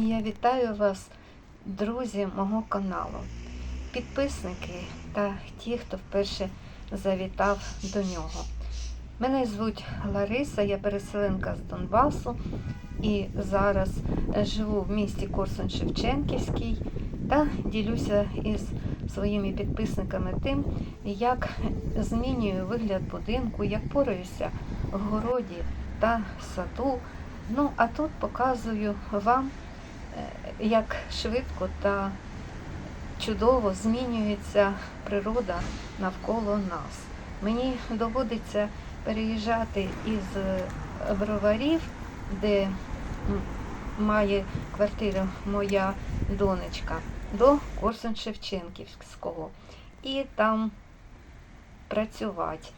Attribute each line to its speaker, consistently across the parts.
Speaker 1: Я вітаю вас, друзі мого каналу, підписники та ті, хто вперше завітав до нього. Мене звуть Лариса, я переселенка з Донбасу і зараз живу в місті Корсун Шевченківський та ділюся із своїми підписниками тим, як змінюю вигляд будинку, як пораюся в городі та саду. Ну, а тут показую вам, як швидко та чудово змінюється природа навколо нас. Мені доводиться переїжджати із е, броварів, де має квартиру моя донечка, до Корсун Шевченківського. І там працювати.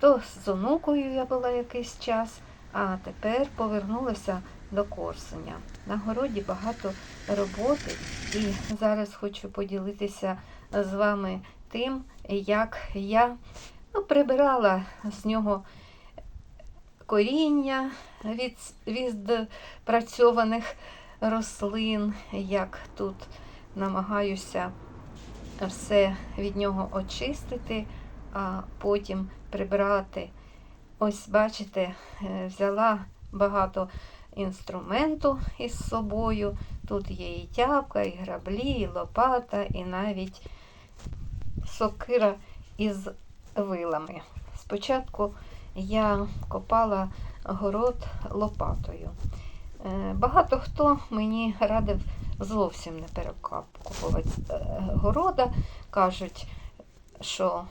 Speaker 1: То з онукою я була якийсь час, а тепер повернулася до Корсуня. На городі багато роботи, і зараз хочу поділитися з вами тим, як я ну, прибирала з нього коріння від, відпрацьованих рослин, як тут намагаюся все від нього очистити, а потім прибрати. Ось, бачите, е, взяла багато інструменту із собою. Тут є і тяпка, і граблі, і лопата, і навіть сокира із вилами. Спочатку я копала город лопатою. Е, Багато хто мені радив зовсім не перекопувати е, города. Кажуть, що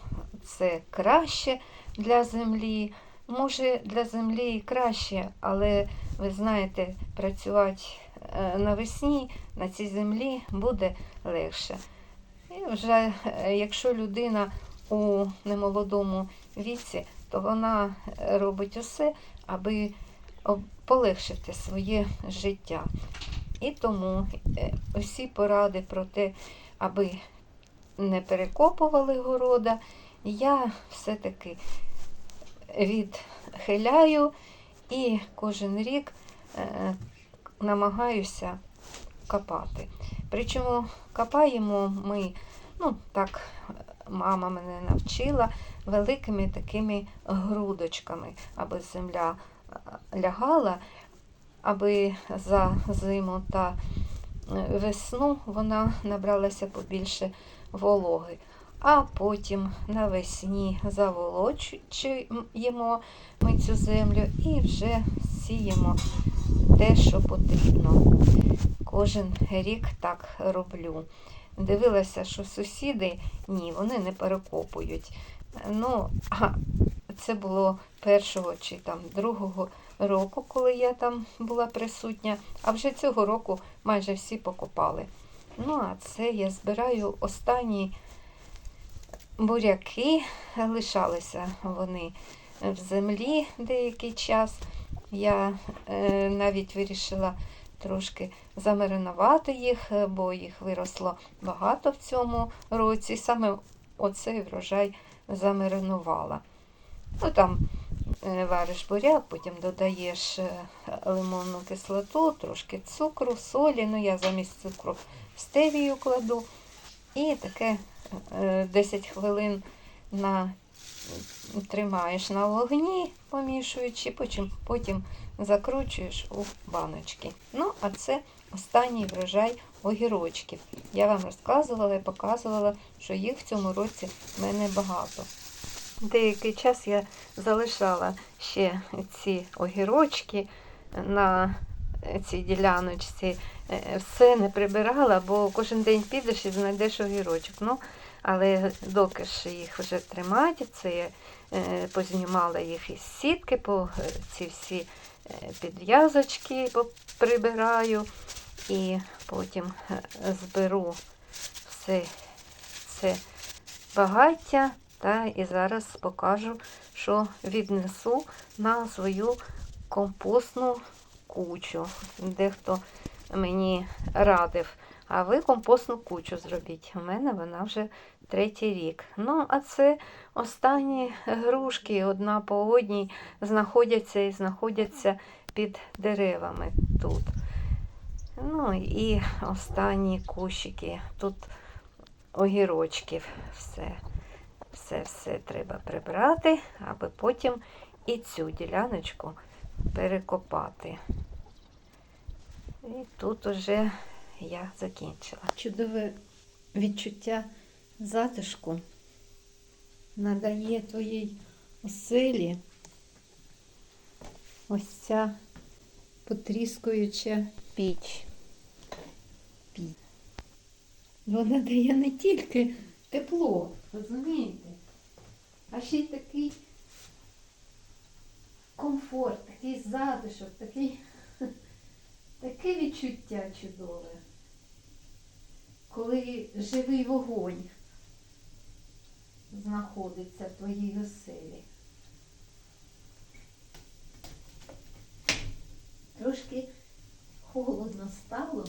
Speaker 1: це краще для землі. Може, для землі і краще, але ви знаєте, працювати е, навесні на цій землі буде легше. І вже е, якщо людина у немолодому віці, то вона робить усе, аби полегшити своє життя. І тому е, усі поради про те, аби не перекопували города, я все-таки відхиляю і кожен рік е, намагаюся копати. Причому копаємо ми, ну так, мама мене навчила великими такими грудочками, аби земля е, лягала, аби за зиму та е, весну вона набралася побільше вологи. А потім навесні заволочуємо ми цю землю і вже сіємо те, що потрібно. Кожен рік так роблю. Дивилася, що сусіди ні, вони не перекопують. Ну, а це було першого чи там другого року, коли я там була присутня, а вже цього року майже всі покопали. Ну, а це я збираю останній буряки лишалися вони в землі деякий час. Я е, навіть вирішила трошки замаринувати їх, бо їх виросло багато в цьому році. Саме оцей врожай замаринувала. Ну там е, вариш буряк, потім додаєш е, лимонну кислоту, трошки цукру, солі. Ну я замість цукру стевію кладу. І таке 10 хвилин на, тримаєш на вогні, помішуючи, потім, потім закручуєш у баночки. Ну, а це останній врожай огірочків. Я вам розказувала і показувала, що їх в цьому році в мене багато. Деякий час я залишала ще ці огірочки на цій діляночці. Е, Все не прибирала, бо кожен день підеш і знайдеш огірочок. Ну, але доки ж їх вже тримати, це я е, познімала їх із сітки, по е, ці всі підв'язочки прибираю і потім зберу все це багаття. Та і зараз покажу, що віднесу на свою компостну кучу. Дехто мені радив, а ви компостну кучу зробіть. У мене вона вже третій рік. Ну, а це останні грушки одна по одній знаходяться і знаходяться під деревами тут. Ну і останні кущики. Тут огірочків все. Все, все треба прибрати, аби потім і цю діляночку перекопати. І тут уже я закінчила. Чудове відчуття затишку надає твоїй оселі ось ця потріскуюча піч. Піч. Вона дає не тільки тепло, розумієте, а ще й такий комфорт, такий затишок, такий, таке відчуття чудове, коли живий вогонь знаходиться в твоїй оселі. Трошки холодно стало,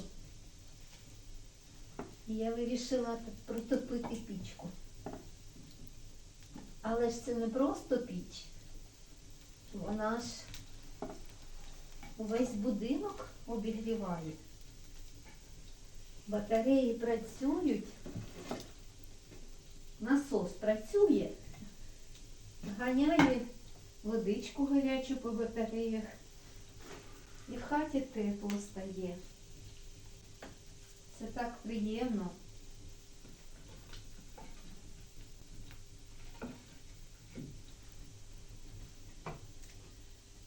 Speaker 1: і я вирішила протопити пічку. Але ж це не просто піч. Вона ж увесь будинок обігріває. Батареї працюють, насос працює, ганяє водичку гарячу по батареях. І в хаті тепло стає. Це так приємно.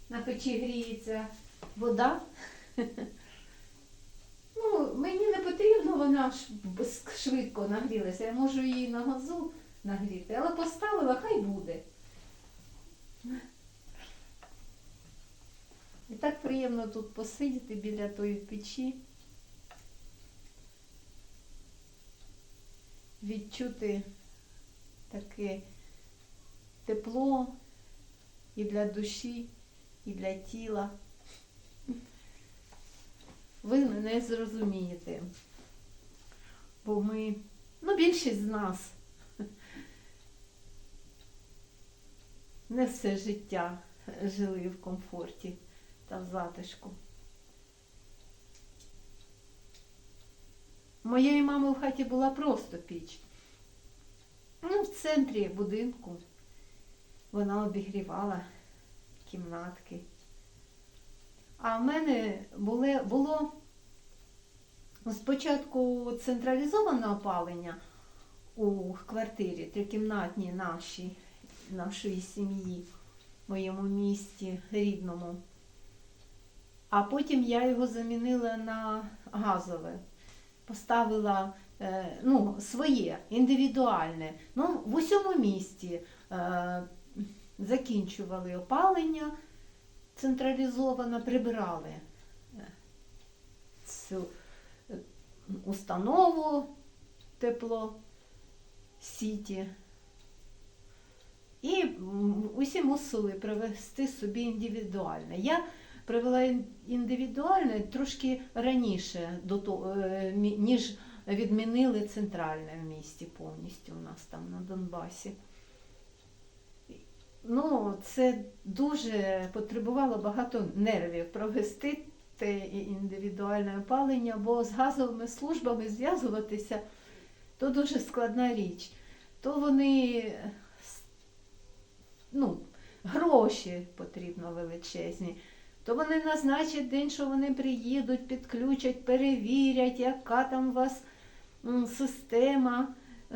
Speaker 1: На печі гріється вода. Ну, мені не потрібно, вона швидко нагрілася. Я можу її на газу нагріти, але поставила, хай буде. І так приємно тут посидіти біля тої печі. Відчути таке тепло і для душі, і для тіла. Ви мене зрозумієте. Бо ми, ну, більшість з нас не все життя жили в комфорті та в затишку. Моєї мами в хаті була просто піч. Ну, в центрі будинку вона обігрівала кімнатки. А в мене були, було спочатку централізоване опалення у квартирі трикімнатній нашій, нашої сім'ї, в моєму місті рідному. А потім я його замінила на газове. Поставила е, ну, своє, індивідуальне. Ну, в усьому місті е, закінчували опалення централізовано, прибирали е, цю е, установу тепло сіті. І усі мусили привести собі індивідуальне. Я привела ін- індивідуальне трошки раніше, до того, е, ніж відмінили центральне в місті повністю у нас там на Донбасі. Ну, це дуже потребувало багато нервів провести те індивідуальне опалення, бо з газовими службами зв'язуватися то дуже складна річ. То вони ну, гроші потрібно величезні. То вони назначать день, що вони приїдуть, підключать, перевірять, яка там у вас система,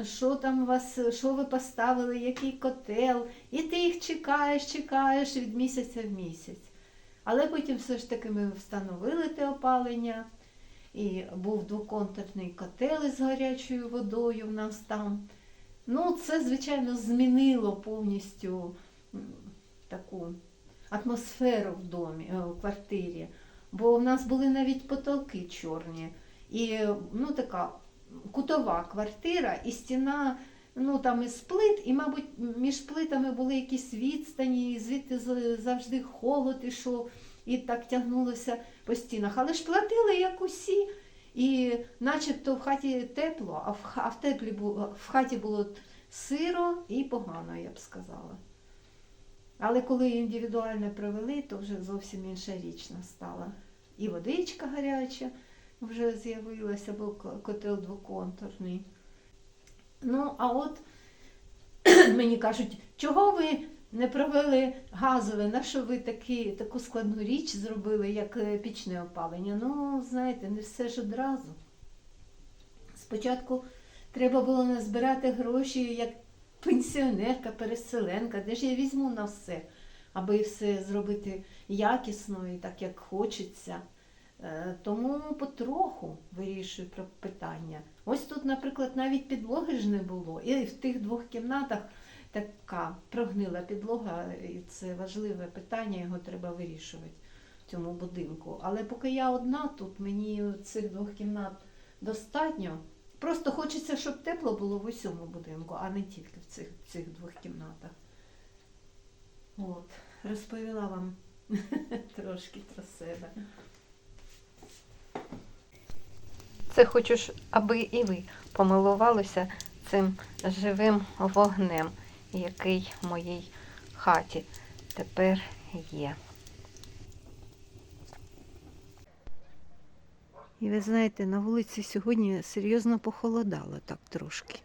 Speaker 1: що там у вас, що ви поставили, який котел. І ти їх чекаєш, чекаєш від місяця в місяць. Але потім все ж таки ми встановили те опалення, і був двоконтурний котел із гарячою водою в нас там. Ну, це, звичайно, змінило повністю таку атмосферу в домі, е, в квартирі. Бо в нас були навіть потолки чорні. І ну, така кутова квартира, і стіна ну, там із плит, і, мабуть, між плитами були якісь відстані, і звідти завжди холод ішов, і так тягнулося по стінах. Але ж платили як усі. І начебто в хаті тепло, а в, а в, теплі було, в хаті було сиро і погано, я б сказала. Але коли індивідуально провели, то вже зовсім інша річ настала. І водичка гаряча
Speaker 2: вже з'явилася, бо котел двоконтурний. Ну, а от мені кажуть, чого ви не провели газове, на що ви такі, таку складну річ зробили, як е, пічне опалення? Ну, знаєте, не все ж одразу. Спочатку треба було назбирати гроші як пенсіонерка, переселенка, де ж я візьму на все, аби все зробити якісно і так, як хочеться. Е, Тому потроху вирішую питання. Ось тут, наприклад, навіть підлоги ж не було. І в тих двох кімнатах така прогнила підлога, і це важливе питання, його треба вирішувати в цьому будинку. Але поки я одна тут, мені цих двох кімнат достатньо. Просто хочеться, щоб тепло було в усьому будинку, а не тільки в цих, цих двох кімнатах. От, розповіла вам трошки про себе.
Speaker 1: Це хочу ж, аби і ви помилувалися цим живим вогнем, який в моїй хаті тепер є.
Speaker 2: І ви знаєте, на вулиці сьогодні серйозно похолодало так трошки.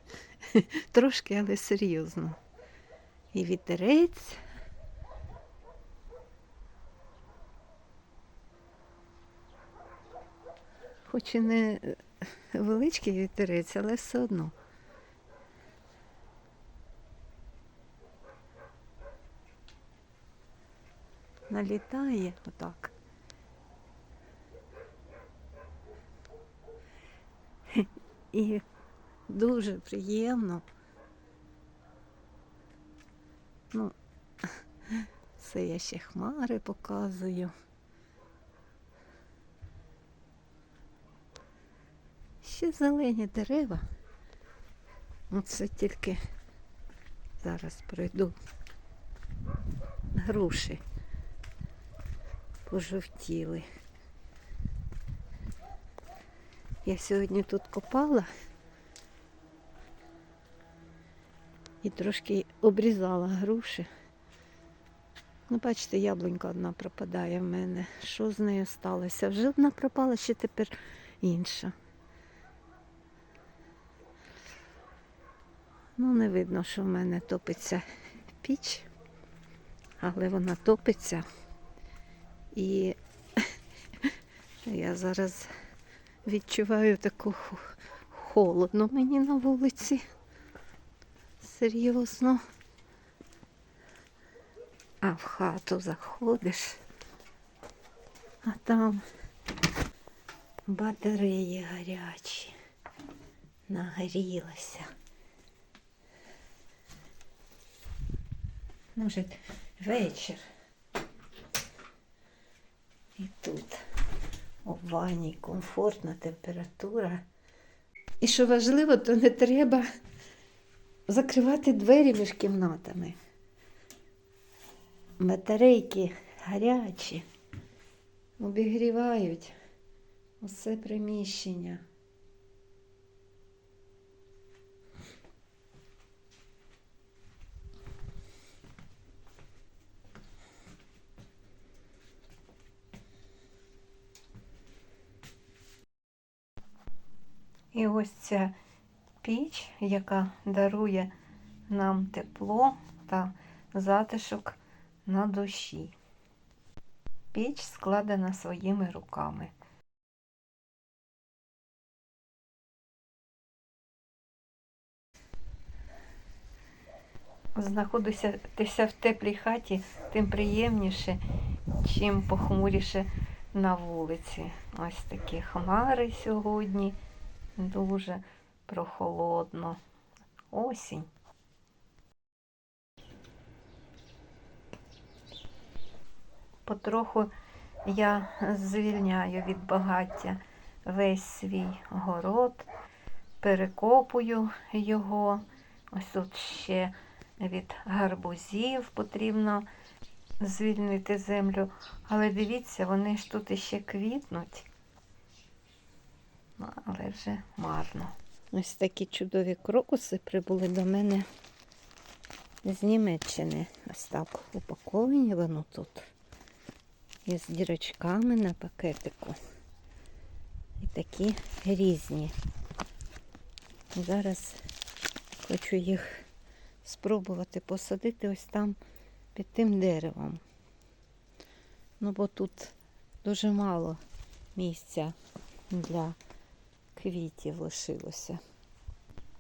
Speaker 2: Трошки, але серйозно. І вітерець. Хоч і не е, величкий вітерець, але все одно. Налітає отак. І дуже приємно. Ну, це я ще хмари показую. Ще зелені дерева. Оце тільки зараз пройду. Груші пожовтіли. Я сьогодні тут копала і трошки обрізала груші. Ну, бачите, яблунька одна пропадає в мене. Що з нею сталося? Вже одна пропала, ще тепер інша. Ну, не видно, що в мене топиться піч, але вона топиться. І я зараз відчуваю таку холодно мені на вулиці. Серйозно. А в хату заходиш, а там батареї гарячі. Нагрілася. Вже вечір. І тут у ванні комфортна температура. І що важливо, то не треба закривати двері між кімнатами. Батарейки гарячі, обігрівають усе приміщення.
Speaker 1: І ось ця піч, яка дарує нам тепло та затишок на душі. Піч складена своїми руками. Знаходитися в теплій хаті тим приємніше, чим похмуріше на вулиці. Ось такі хмари сьогодні дуже прохолодно. Осінь. Потроху я звільняю від багаття весь свій город, перекопую його. Ось тут ще від гарбузів потрібно звільнити землю. Але дивіться, вони ж тут іще квітнуть. Але вже марно.
Speaker 2: Ось такі чудові крокуси прибули до мене з Німеччини. Ось так упаковані воно тут. Із дірочками на пакетику.
Speaker 1: І такі різні. Зараз хочу їх спробувати посадити ось там під тим деревом. Ну, бо тут дуже мало місця для квітів лишилося.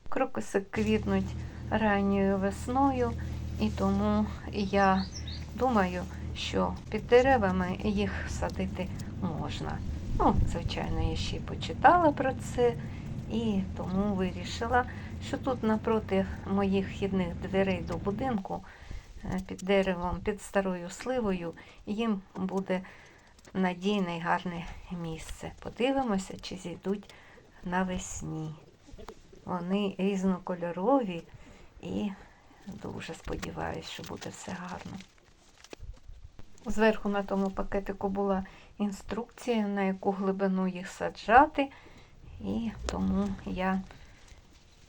Speaker 1: Крокуси квітнуть ранньою весною, і тому я думаю, що під деревами їх садити можна. Ну, звичайно, я ще й почитала про це і тому вирішила, що тут напроти моїх вхідних дверей до будинку е, під деревом, під старою сливою, їм буде надійне і гарне місце. Подивимося, чи зійдуть навесні. Вони різнокольорові і дуже сподіваюся, що буде все гарно. Зверху на тому пакетику була інструкція, на яку глибину їх саджати, і тому я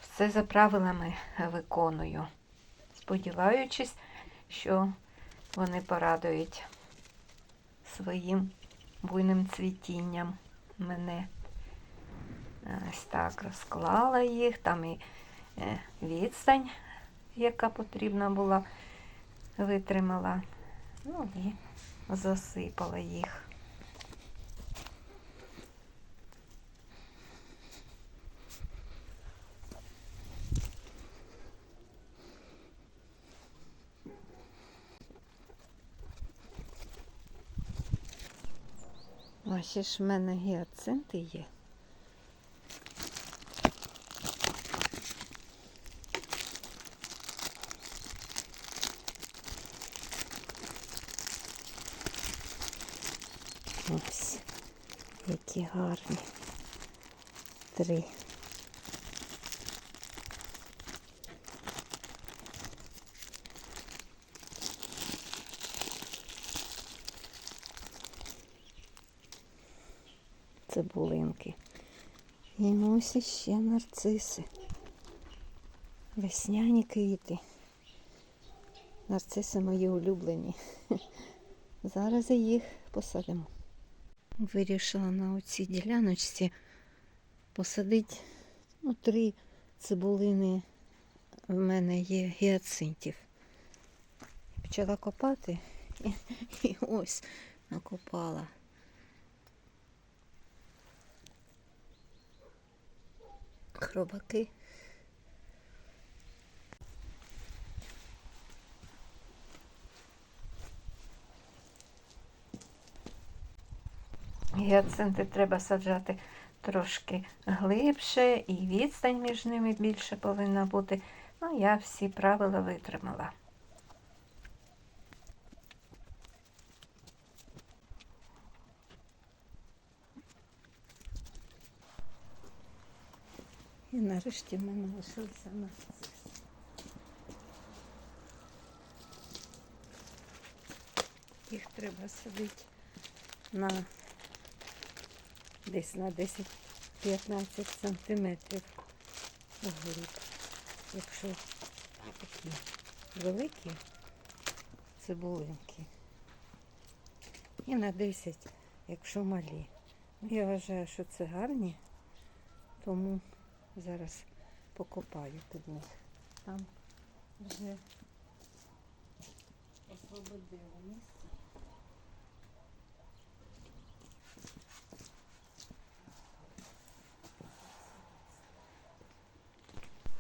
Speaker 1: все за правилами виконую, сподіваючись, що вони порадують своїм буйним цвітінням мене. Ось так розклала їх, там і е, відстань, яка потрібна була, витримала. Ну і засипала їх. Ще ж в мене гіацинти є. Ось, які гарні. Три. Цибулинки. І ось іще нарциси. Весняні квіти. Нарциси мої улюблені. Зараз і їх посадимо. Вирішила на оцій діляночці посадити ну, три цибулини. В мене є гіацинтів. Почала копати і, і ось накопала. Хробаки. Гіацинти треба саджати трошки глибше і відстань між ними більше повинна бути. Ну, я всі правила витримала. І нарешті в мене лишився нарцис. Їх треба садити на десь на 10-15 сантиметрів вглиб. Якщо такі великі цибулинки. І на 10, якщо малі. Ну, Я вважаю, що це гарні, тому зараз покопаю під них. Там вже освободило місце.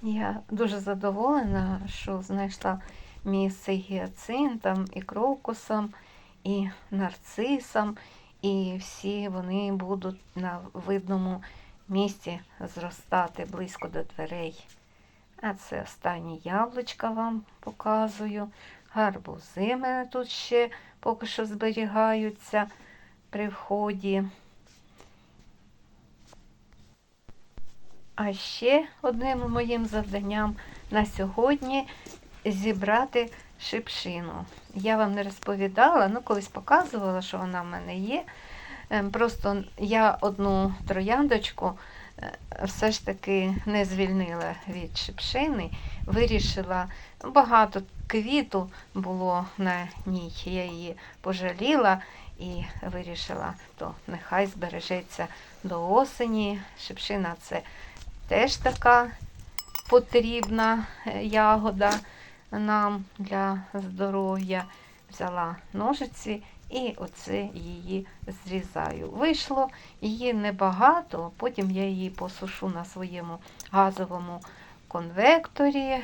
Speaker 1: Я дуже задоволена, що знайшла місце гіацинтам, і крокусам, і нарцисам, і всі вони будуть на видному місці зростати близько до дверей. А це останні яблучка вам показую. Гарбузи мене тут ще поки що зберігаються при вході. А ще одним моїм завданням на сьогодні зібрати шипшину. Я вам не розповідала, ну колись показувала, що вона в мене є. Ем, Просто я одну трояндочку е, все ж таки не звільнила від шипшини, вирішила, багато квіту було на ній, я її пожаліла і вирішила, то нехай збережеться до осені. Шипшина це теж така потрібна е, ягода нам для здоров'я. Взяла ножиці і оце її зрізаю. Вийшло її небагато, потім я її посушу на своєму газовому конвекторі,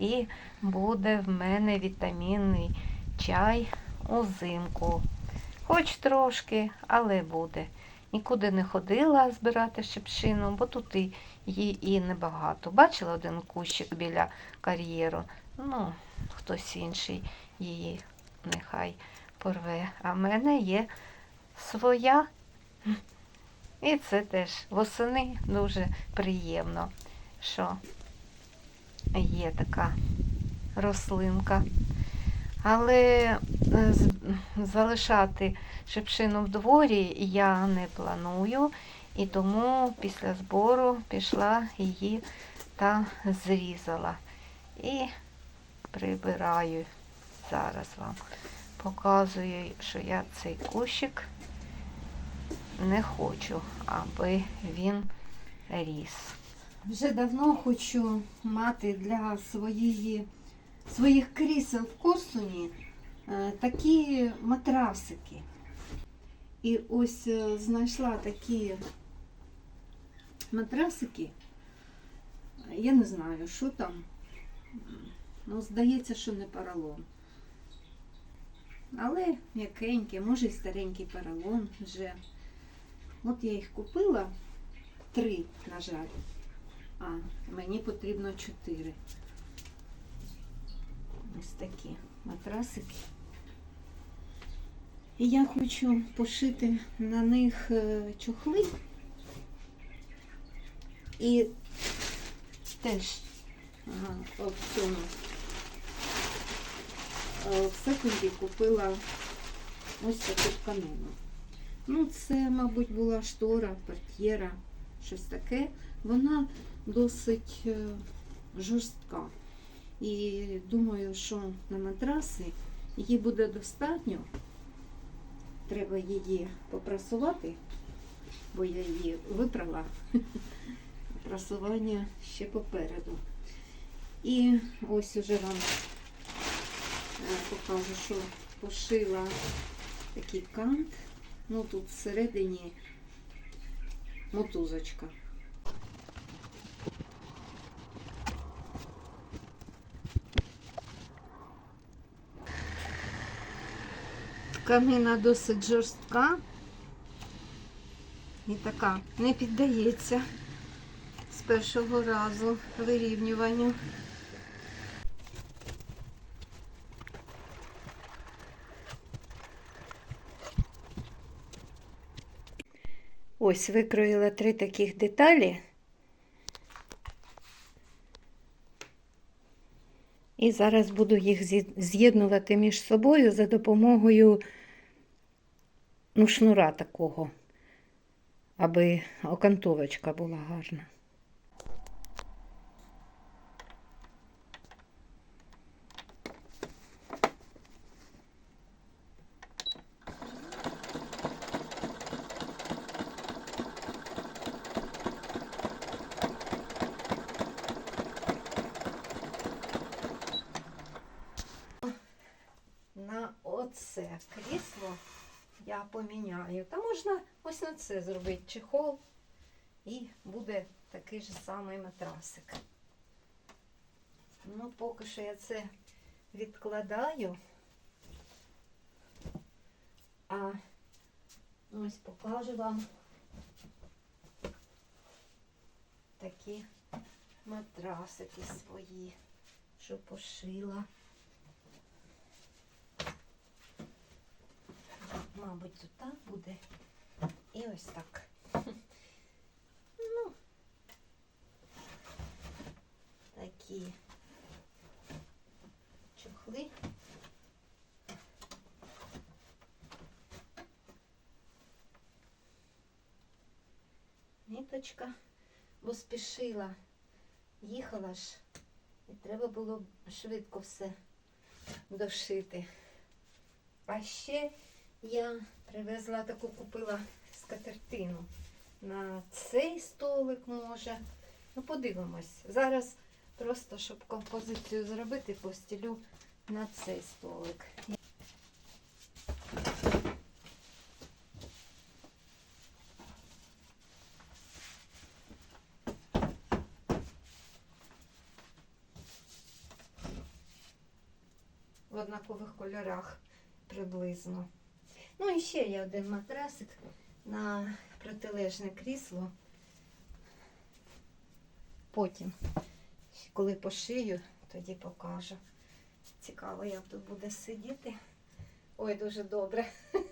Speaker 1: і буде в мене вітамінний чай узимку. Хоч трошки, але буде. Нікуди не ходила збирати шипшину, бо тут і її і небагато. Бачила один кущик біля кар'єру. Ну, хтось інший її нехай порве. А в мене є своя. І це теж восени дуже приємно, що є така рослинка. Але е, залишати шипшину в дворі я не планую, і тому після збору пішла її та зрізала. І прибираю. Зараз вам показую, що я цей кущик не хочу, аби він ріс.
Speaker 2: Вже давно хочу мати для своєї, своїх крісел в Корсуні е, такі матрасики. І ось е, знайшла такі матрасики. Я не знаю, що там. Ну, здається, що не поролон. Але м'якенькі, може і старенький поролон вже. От я їх купила три, на жаль. А, мені потрібно чотири. Ось такі матрасики. І я хочу пошити на них е, чохли. І теж ага, в цьому е, в секунді купила ось таку тканину. Ну, це, мабуть, була штора, портьєра, щось таке. Вона досить е, жорстка. І думаю, що на матраси її буде достатньо. Треба її попрасувати, бо я її випрала. Прасування ще попереду. І ось уже вам е, покажу, що пошила такий кант. Ну тут всередині мотузочка. Тканина досить жорстка і така не піддається першого разу вирівнюванню. Ось викроїла три таких деталі. І зараз буду їх з'єднувати між собою за допомогою ну, шнура такого, аби окантовочка була гарна. На оце крісло я поміняю. Та можна ось на це зробити чехол і буде такий же самий матрасик. Ну, поки що я це відкладаю. А ось покажу вам такі матрасики свої, що пошила. Мабуть, тут буде. І ось так. Ну, такі чохли. Ниточка, бо спішила. Їхала ж, і треба було швидко все дошити. А ще
Speaker 1: Я привезла таку, купила скатертину. На цей столик може. Ну, подивимось. Зараз просто, щоб композицію зробити, постілю на цей столик. В однакових кольорах приблизно. Ну і ще є один матрасик на протилежне крісло. Потім, коли пошию, тоді покажу. Цікаво, як тут буде сидіти. Ой, дуже добре.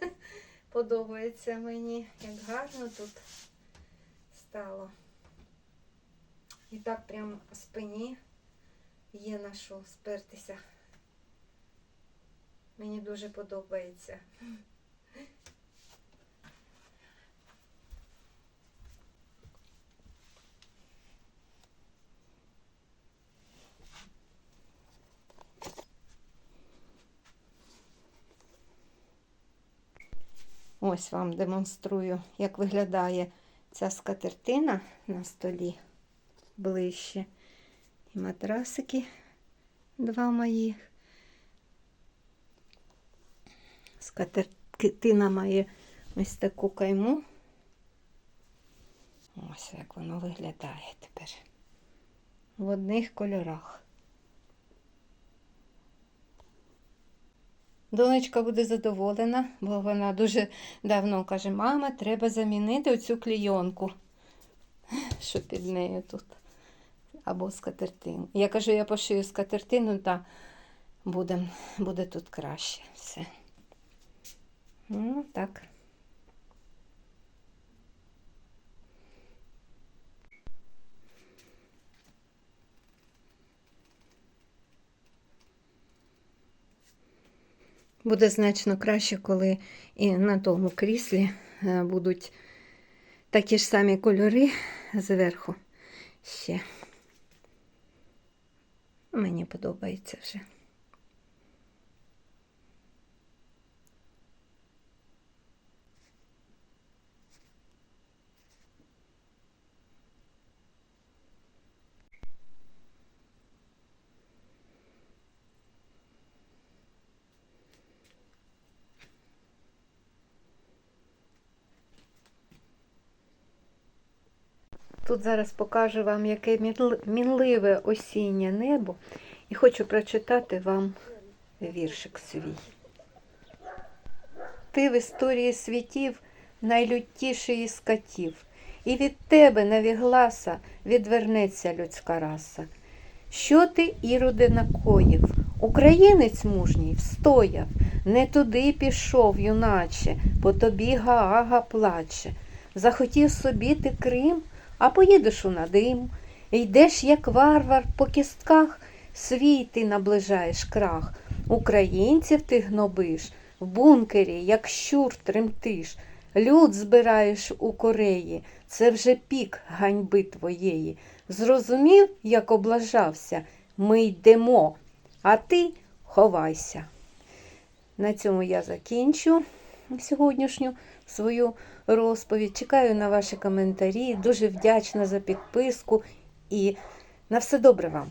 Speaker 1: Подобається мені, як гарно тут стало. І так прям спині є на що спертися. Мені дуже подобається. Ось вам демонструю, як виглядає ця скатертина на столі ближче. І матрасики два моїх. Скатертина має ось таку кайму. Ось як воно виглядає тепер. В одних кольорах. Донечка буде задоволена, бо вона дуже давно каже, мама, треба замінити оцю клійонку, що під нею тут. Або скатертину. Я кажу, я пошию скатертину, та буде, буде тут краще все. Ну, так. Буде значно краще, коли і на тому кріслі е, будуть такі ж самі кольори зверху ще. Мені подобається вже. Тут зараз покажу вам, яке мінливе осіннє небо, і хочу прочитати вам віршик свій. Ти в історії світів найлютіший із катів, і від тебе, навігласа, відвернеться людська раса. Що ти, Іроде, накоїв? Українець мужній встояв, не туди пішов, юначе, по тобі Гаага плаче. Захотів собі ти Крим, а поїдеш у надим. Йдеш, як варвар, по кістках, свій ти наближаєш крах. Українців ти гнобиш, в бункері, як щур тремтиш. Люд збираєш у Кореї, це вже пік ганьби твоєї. Зрозумів, як облажався, ми йдемо, а ти ховайся. На цьому я закінчу сьогоднішню свою розповідь. Чекаю на ваші коментарі. Дуже вдячна за підписку і на все добре вам.